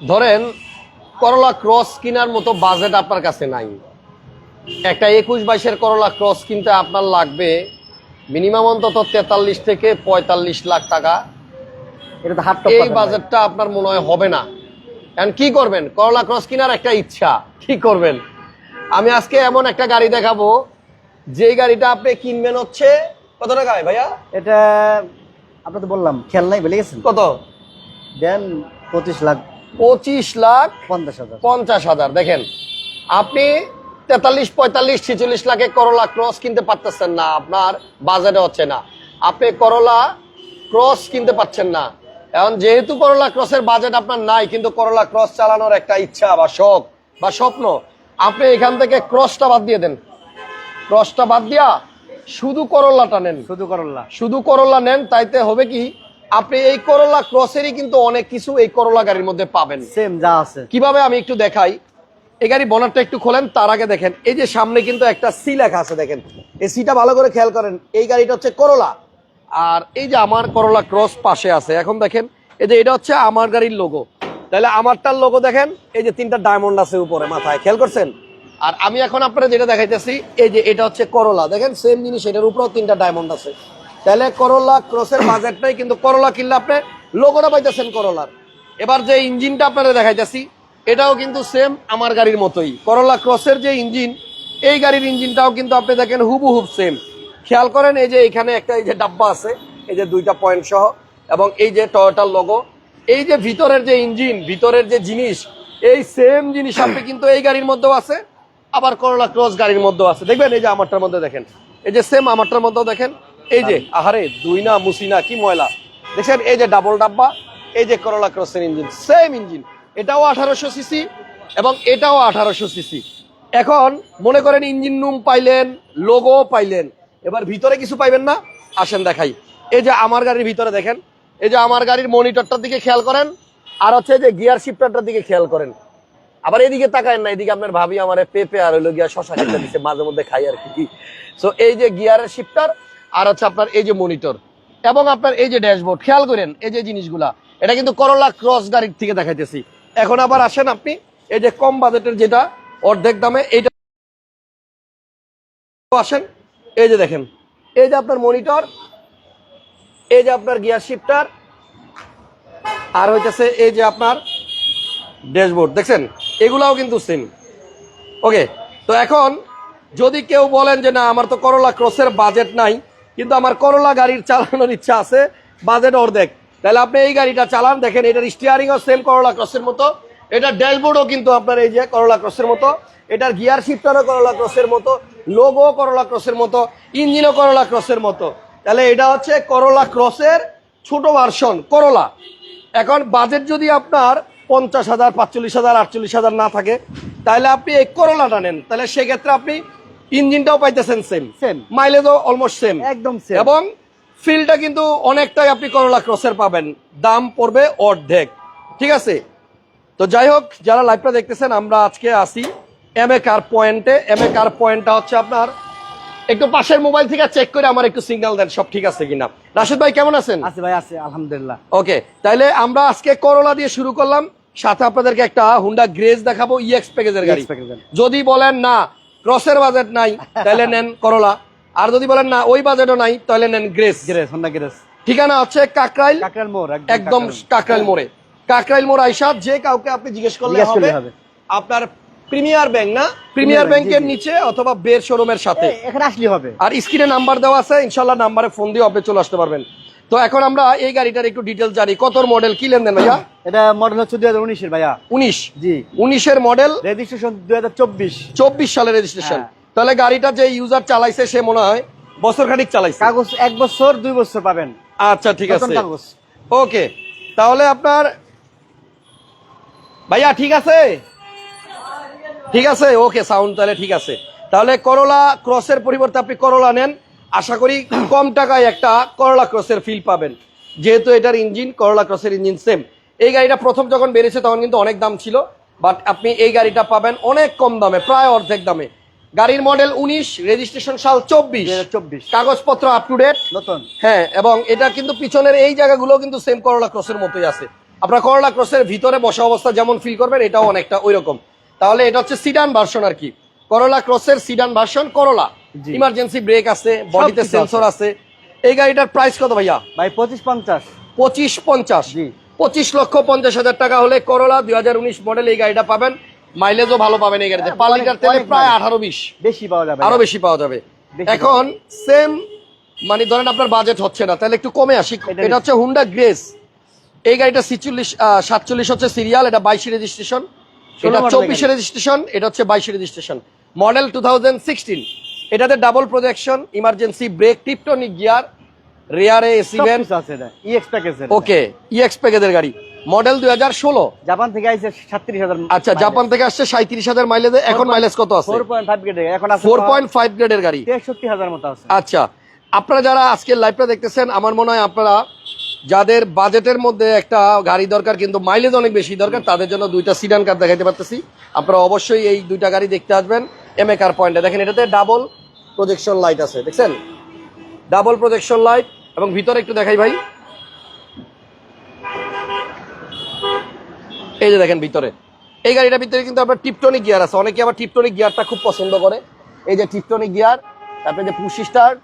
ধরেন করলা ক্রস কেনার মতো বাজেট আপনার কাছে নাই। একটা একুশ বাইশের করলা ক্রস কিনতে আপনার লাগবে মিনিমাম অন্তত তেতাল্লিশ থেকে পঁয়তাল্লিশ লাখ টাকা। এটা এই বাজেটটা আপনার মনে হয় হবে না। এখন কি করবেন? করলা ক্রস কেনার একটা ইচ্ছা কি করবেন? আমি আজকে এমন একটা গাড়ি দেখাবো যেই গাড়িটা আপনি কিনবেন হচ্ছে কত টাকায় ভাইয়া? এটা আপনার তো বললাম খেয়াল নাই বলে গেছেন? কত? দেন পঁচিশ লাখ পঁচিশ লাখ পঞ্চাশ হাজার। পঞ্চাশ হাজার। দেখেন আপনি তেতাল্লিশ পঁয়তাল্লিশ ছেচল্লিশ লাখে করলা ক্রস কিনতে পারতেছেন না আপনার বাজারে হচ্ছে না। আপনি করলা ক্রস কিনতে পাচ্ছেন না। এখন যেহেতু করলা ক্রসের বাজেট আপনার নাই কিন্তু করলা ক্রস চালানোর একটা ইচ্ছা বা শখ বা স্বপ্ন আপনি এখান থেকে ক্রসটা বাদ দিয়ে দেন। ক্রসটা বাদ দিয়া শুধু করলাটা নেন। শুধু করল্লা শুধু করলা নেন তাইতে হবে কি? আপনি এই করলা ক্রসেরই কিন্তু অনেক কিছু এই করলা গাড়ির মধ্যে পাবেন। সেম যা আছে। কীভাবে আমি একটু দেখাই? এই গাড়ি বনারটা একটু খোলেন তার আগে দেখেন এই যে সামনে কিন্তু একটা সি লেখা আছে দেখেন। এই সিটা ভালো করে খেয়াল করেন এই গাড়িটা হচ্ছে করলা আর এই যে আমার করলা ক্রস পাশে আছে এখন দেখেন এই যে এটা হচ্ছে আমার গাড়ির লোগো তাহলে আমারটার লোগো দেখেন এই যে তিনটা ডায়মন্ড আছে উপরে মাথায় খেয়াল করছেন? আর আমি এখন আপনারা যেটা দেখাইতেছি এই যে এটা হচ্ছে করলা দেখেন সেম জিনিস এটার উপরেও তিনটা ডায়মন্ড আছে। তাহলে করলা ক্রসের বাজেটটাই কিন্তু করলা কিনলে আপনি লোগোটা পাইতেছেন করলার এবার যে ইঞ্জিনটা আপনারা দেখাইতেছি, এটাও কিন্তু সেম আমার গাড়ির মতোই। করলা ক্রসের যে ইঞ্জিন এই গাড়ির ইঞ্জিনটাও কিন্তু আপনি দেখেন হুবহুব সেম খেয়াল করেন, এই যে এখানে একটা এই যে ডাব্বা আছে, এই যে দুইটা পয়েন্ট সহ, এবং এই যে টয়োটার লোগো এই যে ভিতরের যে ইঞ্জিন ভিতরের যে জিনিস, এই সেম জিনিস আপনি কিন্তু এই গাড়ির মধ্যেও আছে, আবার করলা ক্রস গাড়ির মধ্যেও আছে। দেখবেন এই যে আমারটার মধ্যে দেখেন। এই যে সেম আমারটার মধ্যেও দেখেন। এই যে আহারে দুই না মুসিনা কি ময়লা? দেখছেন এই যে ডাবল ডাব্বা এই যে করলা ক্রসের ইঞ্জিন সেম ইঞ্জিন এটাও আঠারোশো সিসি এবং এটাও আঠারোশো সিসি এখন মনে করেন ইঞ্জিন রুম পাইলেন লোগো পাইলেন এবার ভিতরে কিছু পাইবেন না? আসেন দেখাই। এই যে আমার গাড়ির ভিতরে দেখেন এই যে আমার গাড়ির মনিটরটার দিকে খেয়াল করেন আর হচ্ছে যে গিয়ার শিফটারটার দিকে খেয়াল করেন। আবার এদিকে তাকায় না এদিকে আপনার ভাবি আমার পেঁপে আর হইল গিয়া শশা খেতে দিচ্ছে মাঝে মধ্যে খাই আর কি। সো এই যে গিয়ারের শিফটার আর হচ্ছে আপনার এই যে মনিটর এবং আপনার এই যে ড্যাশবোর্ড খেয়াল করেন এই যে জিনিসগুলা, এটা কিন্তু করলা ক্রস গাড়ির থেকে দেখাইতেছি। এখন আবার আসেন আপনি, এই যে কম বাজেটের যেটা, অর্ধেক দামে এইটা আসেন, এই যে দেখেন, এই যে আপনার মনিটর এই যে আপনার গিয়ার শিফটার আর হইতেছে এই যে আপনার ড্যাশবোর্ড দেখছেন? এগুলাও কিন্তু সেম ওকে তো এখন যদি কেউ বলেন যে না, আমার তো করলা ক্রসের বাজেট নাই কিন্তু আমার করলা গাড়ির চালানোর ইচ্ছা আছে। বাজেট অর্ধেক। তাহলে আপনি এই গাড়িটা চালান, দেখেন এটার স্টিয়ারিংও সেম করলা ক্রসের মতো। এটার ড্যাশবোর্ডও কিন্তু আপনার এই যে করলা ক্রসের মতো। এটার গিয়ার শিফটারও করলা ক্রসের মতো। লোগো করলা ক্রসের মতো। ইঞ্জিনও করলা ক্রসের মতো। তাহলে এটা হচ্ছে করলা ক্রসের ছোট ভার্সন করলা এখন বাজেট যদি আপনার পঞ্চাশ হাজার, পাঁচচল্লিশ হাজার, আটচল্লিশ হাজার না থাকে, তাহলে আপনি এই করলাটা নেন। তাহলে সেক্ষেত্রে আপনি ইঞ্জিনটাও পাইতেছেন সেম সেম মাইলেজও অলমোস্ট সেম একদম সেম এবং ফিলটা কিন্তু অনেকটাই আপনি করলা ক্রসের পাবেন। দাম পড়বে অর্ধেক। ঠিক আছে? তো যাই হোক যারা লাইভটা দেখতেছেন আমরা আজকে আসি এম এ কার পয়েন্টে এম এ কার পয়েন্টটা হচ্ছে আপনার একটু পাশের মোবাইল থেকে চেক করে আমার একটু সিগন্যাল দেন সব ঠিক আছে কিনা। রাশেদ ভাই কেমন আছেন? আছে ভাই আছে আলহামদুলিল্লাহ। ওকে তাইলে আমরা আজকে করলা দিয়ে শুরু করলাম। সাথে আপনাদেরকে একটা হুন্ডা গ্রেজ দেখাবো ইএক্স প্যাকেজের গাড়ি। EX যদি বলেন না ক্রসের বাজেট নাই তাহলে নেন করলা। আর যদি বলেন না ওই বাজেটও নাই তাহলে নেন গ্রেস। Grace Honda grace. ঠিকানা হচ্ছে কাকরাইল কাকরাল মোড় একদম কাকরাইল। মোড়ে। কাকরাইল মোড় আইসা যে কাউকে আপনি জিজ্ঞেস করলে হবে। আপনার প্রিমিয়ার ব্যাংক না? প্রিমিয়ার ব্যাংকের। নিচে অথবা বের শোরুমের সাথে। এখানে আসলে হবে। আর স্ক্রিনে নাম্বার দেওয়া আছে ইনশাল্লাহ নাম্বারে ফোন দিয়ে আপনি চলে আসতে পারবেন। তো এখন আমরা এই গাড়িটার একটু ডিটেলস জানি। কত মডেল কি লেনদেন ভাইয়া? এটা মডেল হচ্ছে দুই হাজার উনিশের ভাইয়া। উনিশ? জি। উনিশের মডেল রেজিস্ট্রেশন দুই হাজার চব্বিশ। চব্বিশ সালের রেজিস্ট্রেশন হ্যাঁ। তাহলে গাড়িটা যে ইউজার চালাইছে সে মনে হয় বছর খানিক চালাইছে। কাগজ এক বছর দুই বছর পাবেন। আচ্ছা ঠিক আছে। ওকে। তাহলে আপনার ভাইয়া ঠিক আছে? ঠিক আছে? ওকে সাউন্ড তাহলে ঠিক আছে। তাহলে করলা ক্রসের পরিবর্তে আপনি করলা নেন। আশা করি কম টাকায় একটা করলা ক্রসের ফিল পাবেন। যেহেতু এটার ইঞ্জিন করলা ক্রসের ইঞ্জিন সেম এই গাড়িটা প্রথম যখন বেরিয়েছে তখন কিন্তু অনেক দাম ছিল বাট আপনি এই গাড়িটা পাবেন অনেক কম দামে প্রায় অর্ধেক দামে। গাড়ির মডেল উনিশ রেজিস্ট্রেশন সাল চব্বিশ। চব্বিশ। কাগজপত্র আপ টু ডেট নতুন। হ্যাঁ এবং এটা কিন্তু পিছনের এই জায়গাগুলো কিন্তু সেম করলা ক্রসের মতোই আছে। আপনার করলা ক্রসের ভিতরে বসা অবস্থা যেমন ফিল করবেন এটাও অনেকটা ওই রকম তাহলে এটা হচ্ছে সিডান ভার্সন আর কি। করলা ক্রসের sedan version Corolla. Emergency brake আছে বডিতে সেন্সর আছে। এই গাড়িটার প্রাইস কত ভাইয়া? ভাই পঁচিশ পঞ্চাশ। পঁচিশ পঞ্চাশ। জি। পঁচিশ লক্ষ পঞ্চাশ হাজার টাকা হলে করলা দুই হাজার উনিশ মডেল এই গাড়িটা পাবেন। মাইলেজও ভালো পাবেন এই গাড়িতে। হ্যাঁ, পার লিটার তেলে প্রায়। আঠারো বিশ। বেশি পাওয়া যাবে। আরও বেশি পাওয়া যাবে। এখন সেম মানে ধরেন আপনার বাজেট হচ্ছে না তাহলে একটু কমে আসি। এটা হচ্ছে হুন্ডা গ্রেস এই গাড়িটা সিচল্লিশ সাতচল্লিশ হচ্ছে সিরিয়াল এটা বাইশি রেজিস্ট্রেশন এটা চব্বিশে। রেজিস্ট্রেশন এটা হচ্ছে বাইশি registration model two thousand sixteen এটাতে double projection emergency brake tiptronic gear রেয়ারে AC van আছে এটা ইএক্স প্যাকেজ ওকে ইএক্স প্যাকেজের গাড়ি। মডেল দুই হাজার ষোলো। জাপান থেকে আইছে সাতত্রিশ হাজার আচ্ছা জাপান থেকে আসছে সাঁত্রিশ হাজার মাইলেজে এখন মাইলেজ কত আছে? ফোর পয়েন্ট ফাইভ গ্রেড এখন আছে ফোর পয়েন্ট ফাইভ গ্রেডের গাড়ি। তেষট্টি হাজার মতো আছে। আচ্ছা আপনারা যারা আজকের লাইভটা দেখতেছেন আমার মনে হয় আপনারা যাদের বাজেটের মধ্যে একটা গাড়ি দরকার কিন্তু মাইলেজ অনেক বেশি দরকার তাদের জন্য দুইটা সিডান কার দেখাইতে পারতেছি। আপনারা অবশ্যই এই দুইটা গাড়ি দেখতে আসবেন। এম এ কার পয়েন্টে দেখেন, এটাতে ডাবল প্রজেকশন লাইট আছে, দেখছেন? ডাবল প্রজেকশন লাইট এবং ভিতরে একটু দেখাই ভাই। এই যে দেখেন ভিতরে। এই গাড়িটার ভিতরে কিন্তু আপনার টিপটনিক গিয়ার আছে। অনেকে আবার টিপটনিক গিয়ারটা খুব পছন্দ করে। এই যে টিপটনিক গিয়ার তারপরে যে পুশি স্টার্ট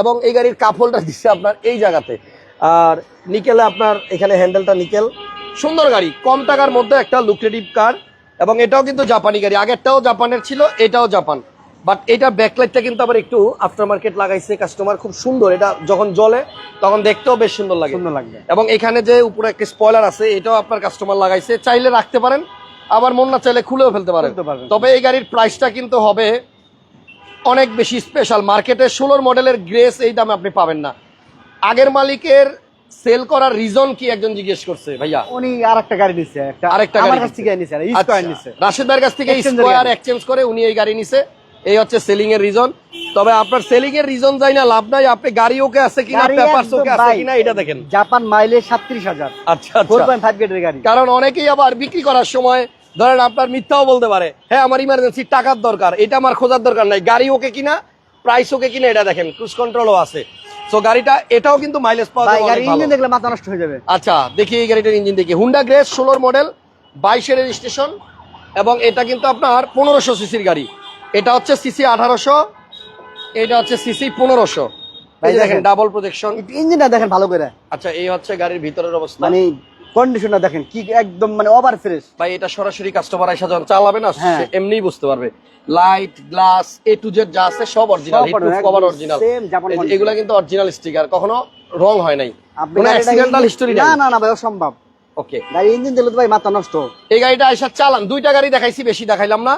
এবং এই গাড়ির কাপলটা দিচ্ছে আপনার এই জায়গাতে। আর নিকেলে আপনার এখানে হ্যান্ডেলটা নিকেল। সুন্দর গাড়ি। কম টাকার মধ্যে একটা লুক্রেটিভ কার এবং এটাও কিন্তু জাপানি গাড়ি। আগেরটাও জাপানের ছিল এটাও জাপান। বাট এটা ব্যাকলাইটটা কিন্তু আবার একটু আফটার মার্কেট লাগাইছে কাস্টমার খুব সুন্দর। এটা যখন জ্বলে তখন দেখতেও বেশ সুন্দর লাগে। সুন্দর লাগবে। এবং এখানে যে উপরে একটা স্পয়লার আছে এটাও আপনার কাস্টমার লাগাইছে। চাইলে রাখতে পারেন আবার মন না চাইলে খুলেও ফেলতে পারেন। তবে এই গাড়ির প্রাইসটা কিন্তু হবে অনেক বেশি স্পেশাল মার্কেটে ষোলোর মডেলের গ্রেস এই দামে আপনি পাবেন না। আগের মালিকের সেল করার রিজন কি একজন জিজ্ঞেস করছে ভাইয়া? উনি আর একটা গাড়ি নিচ্ছে একটা আরেকটা গাড়ি কাছ থেকে নিচ্ছে স্কোয়ার নিচ্ছে আচ্ছা, রাশেদ ভাইয়ের কাছ থেকে এর এক্সচেঞ্জ করে উনি এই গাড়ি নিছে। এই হচ্ছে সেলিং এর রিজন তবে আপনার সেলিং এর রিজন যাই না লাভ নাই। আপনি গাড়ি ওকে আছে কিনা পেপারস ওকে আছে কিনা এটা দেখেন। জাপান মাইলে সাতত্রিশ হাজার। আচ্ছা আচ্ছা। পয়েন্ট ফাইভ গ্রেডের গাড়ি। কারণ অনেকেই আবার বিক্রি করার সময় ধরেন আপনার মিথ্যাও বলতে পারে হ্যাঁ আমার ইমার্জেন্সি টাকার দরকার এটা আমার খোঁজার দরকার নাই গাড়ি ওকে কিনা প্রাইস ওকে কিনা এটা দেখেন ক্রুজ কন্ট্রোলও আছে। তো গাড়িটা এটাও কিন্তু মাইলেজ পাওয়া গাড়ি। ইঞ্জিন দেখলে মাথা নষ্ট হয়ে যাবে। আচ্ছা দেখি এই গাড়িটার ইঞ্জিন দেখি। হুন্ডা গ্রেস ষোলোর মডেল বাইশের রেজিস্ট্রেশন এবং এটা কিন্তু আপনার পনেরোশো সিসির গাড়ি। এটা হচ্ছে সিসি আঠারোশো এটা হচ্ছে সিসি পনেরোশো। দেখেন। ডাবল প্রোজেকশন ইঞ্জিনটা দেখেন ভালো করে। আচ্ছা এই হচ্ছে গাড়ির ভিতরের অবস্থা। মানে কন্ডিশনটা দেখেন কি একদম মানে ওভার ফ্রেশ ভাই এটা সরাসরি কাস্টমার যখন চালাবে না হ্যাঁ। সে এমনিই বুঝতে পারবে। Light glass A to Z যা আছে সব অরিজিনাল সব হিট original, কভার অরিজিনাল। এগুলা কিন্তু অরিজিনাল স্টিকার কখনো রং হয় নাই। কোনো অ্যাক্সিডেন্টাল হিস্টোরি না না না ভাই অসম্ভব। ওকে গাড়ি ইঞ্জিন দিলে তো ভাই মাথা নষ্ট। এই গাড়িটা আইসা চালান দুইটা গাড়ি দেখাইছি বেশি দেখাইলাম না।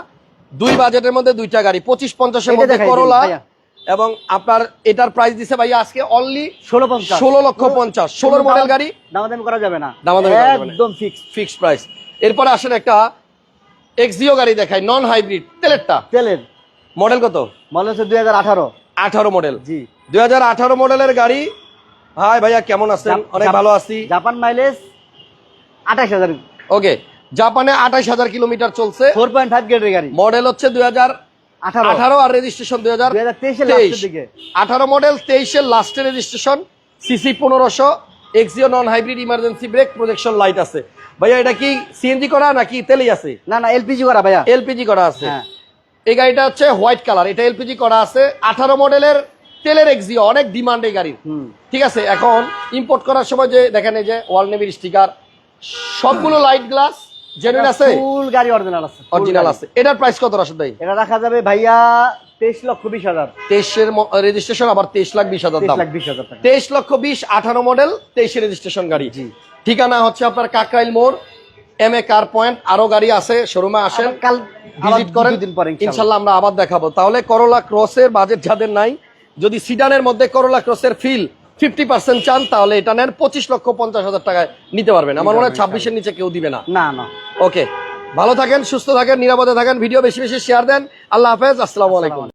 দুই বাজেটের মধ্যে দুইটা গাড়ি পঁচিশ পঞ্চাশের মধ্যে করোলা। এবং আপনার এটার প্রাইস দিছে ভাইয়া আজকে অনলি ষোলো পঞ্চাশ। ষোলো লক্ষ পঞ্চাশ। ষোলোর মডেল গাড়ি। দামাদামি করা যাবে না। দামাদামি। একদম ফিক্স ফিক্সড প্রাইস এরপরে আসেন একটা এক্সিও গাড়ি দেখাই নন হাইব্রিড তেলেরটা। তেলের। মডেল কত? মনে হচ্ছে দুই হাজার আঠারো। আঠারো মডেল জি। দুই হাজার আঠারো মডেলের গাড়ি। হাই ভাইয়া কেমন আছেন? অনেক ভালো আছি। জাপান মাইলেজ আঠাশ হাজার। ওকে জাপানে আঠাইশ হাজার কিলোমিটার চলছে। ফোর পয়েন্ট ফাইভ গ্রেডের গাড়ি। মডেল হচ্ছে দুই হাজার আঠারো। আর রেজিস্ট্রেশন দুই হাজার আঠারো মডেল তেইশের লাস্টের রেজিস্ট্রেশন সিসি পনেরোশো Axio non hybrid emergency brake projection light আছে। ভাইয়া এটা কি সিএনজি করা নাকি তেলেই আছে? না না এলপিজি করা ভাইয়া। এলপিজি করা আছে। হ্যাঁ। এই গাড়িটা হচ্ছে হোয়াইট কালার। এটা এলপিজি করা আছে। আঠারো মডেলের তেলের এক্সিও অনেক ডিমান্ড এই গাড়ির। ঠিক আছে এখন ইম্পোর্ট করার সময় যে দেখেন এই যে ওয়াল নেভির স্টিকার সবগুলো লাইট গ্লাস জেনুইন আছে? ফুল গাড়ি অরিজিনাল আছে অরিজিনাল আছে। এটার প্রাইস কত রাশেদ ভাই? এটা রাখা যাবে ভাইয়া তেইশ লক্ষ বিশ হাজার। তেইশের রেজিস্ট্রেশন আবার তেইশ লাখ বিশ হাজার দাম। তেইশ লক্ষ বিশ আঠারো মডেল তেইশে রেজিস্ট্রেশন গাড়ি। জি। ঠিকানা হচ্ছে আপনার কাকরাইল মোড় এম এ কার পয়েন্ট আরও গাড়ি আছে শোরুমে আসেন কাল ভিজিট করেন। ইনশাল্লাহ আমরা আবার দেখাবো। তাহলে করোলা ক্রসের বাজেট যাদের নাই যদি সিডানের মধ্যে করোলা ক্রসের ফিল ফিফটি পার্সেন্ট চান তাহলে এটা নেন পঁচিশ লক্ষ পঞ্চাশ হাজার টাকায় নিতে পারবেন। আমার মনে হয় ছাব্বিশের নিচে কেউ দিবে না। না না। ওকে ভালো থাকেন সুস্থ থাকেন নিরাপদে থাকেন ভিডিও বেশি বেশি শেয়ার দেন। আল্লাহ হাফেজ আসসালামু আলাইকুম।